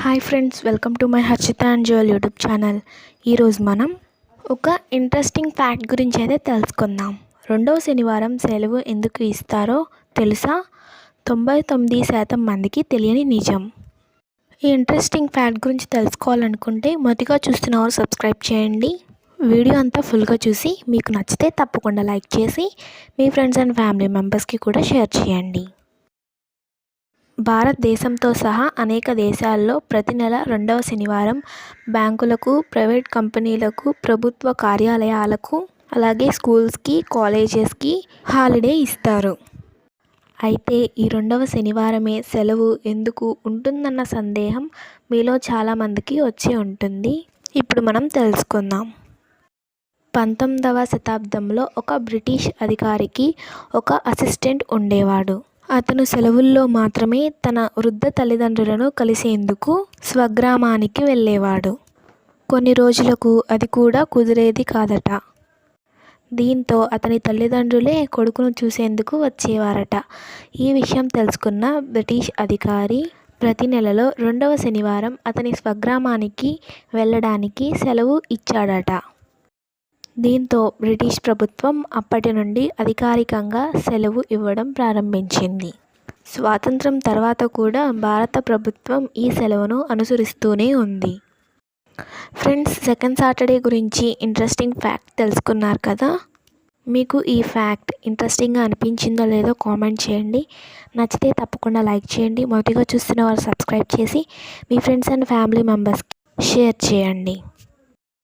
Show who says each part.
Speaker 1: Hi friends welcome to my Harshita and jewel YouTube channel. ఈరోజు మనం ఒక interesting fact గురించి అయితే తెలుసుకుందాం. రెండవ శనివారం సెలవు ఎందుకు ఇస్తారో తెలుసా? తొంభై తొమ్మిది శాతం మందికి తెలియని నిజం. ఈ ఇంట్రెస్టింగ్ ఫ్యాక్ట్ గురించి తెలుసుకోవాలనుకుంటే మొదటిగా చూస్తున్న వారు సబ్స్క్రైబ్ చేయండి. వీడియో అంతా ఫుల్గా చూసి మీకు నచ్చితే తప్పకుండా లైక్ చేసి మీ ఫ్రెండ్స్ అండ్ ఫ్యామిలీ మెంబర్స్కి కూడా షేర్ చేయండి. భారతదేశంతో సహా అనేక దేశాల్లో ప్రతి నెల రెండవ శనివారం బ్యాంకులకు ప్రైవేట్ కంపెనీలకు ప్రభుత్వ కార్యాలయాలకు అలాగే స్కూల్స్కి కాలేజెస్కి హాలిడే ఇస్తారు. అయితే ఈ రెండవ శనివారమే సెలవు ఎందుకు ఉంటుందన్న సందేహం మీలో చాలామందికి వచ్చి ఉంటుంది. ఇప్పుడు మనం తెలుసుకుందాం. పంతొమ్మిదవ శతాబ్దంలో ఒక బ్రిటిష్ అధికారికి ఒక అసిస్టెంట్ ఉండేవాడు. అతను సెలవుల్లో మాత్రమే తన వృద్ధ తల్లిదండ్రులను కలిసేందుకు స్వగ్రామానికి వెళ్ళేవాడు. కొన్ని రోజులకు అది కూడా కుదిరేది కాదట. దీంతో అతని తల్లిదండ్రులే కొడుకును చూసేందుకు వచ్చేవారట. ఈ విషయం తెలుసుకున్న బ్రిటిష్ అధికారి ప్రతి నెలలో రెండవ శనివారం అతని స్వగ్రామానికి వెళ్ళడానికి సెలవు ఇచ్చాడట. దీంతో బ్రిటిష్ ప్రభుత్వం అప్పటి నుండి అధికారికంగా సెలవు ఇవ్వడం ప్రారంభించింది. స్వాతంత్రం తర్వాత కూడా భారత ప్రభుత్వం ఈ సెలవును అనుసరిస్తూనే ఉంది. ఫ్రెండ్స్ సెకండ్ సాటర్డే గురించి ఇంట్రెస్టింగ్ ఫ్యాక్ట్ తెలుసుకున్నారు కదా? మీకు ఈ ఫ్యాక్ట్ ఇంట్రెస్టింగ్గా అనిపించిందో లేదో కామెంట్ చేయండి. నచ్చితే తప్పకుండా లైక్ చేయండి. మొదటిగా చూస్తున్న వారు సబ్స్క్రైబ్ చేసి మీ ఫ్రెండ్స్ అండ్ ఫ్యామిలీ మెంబర్స్కి షేర్ చేయండి.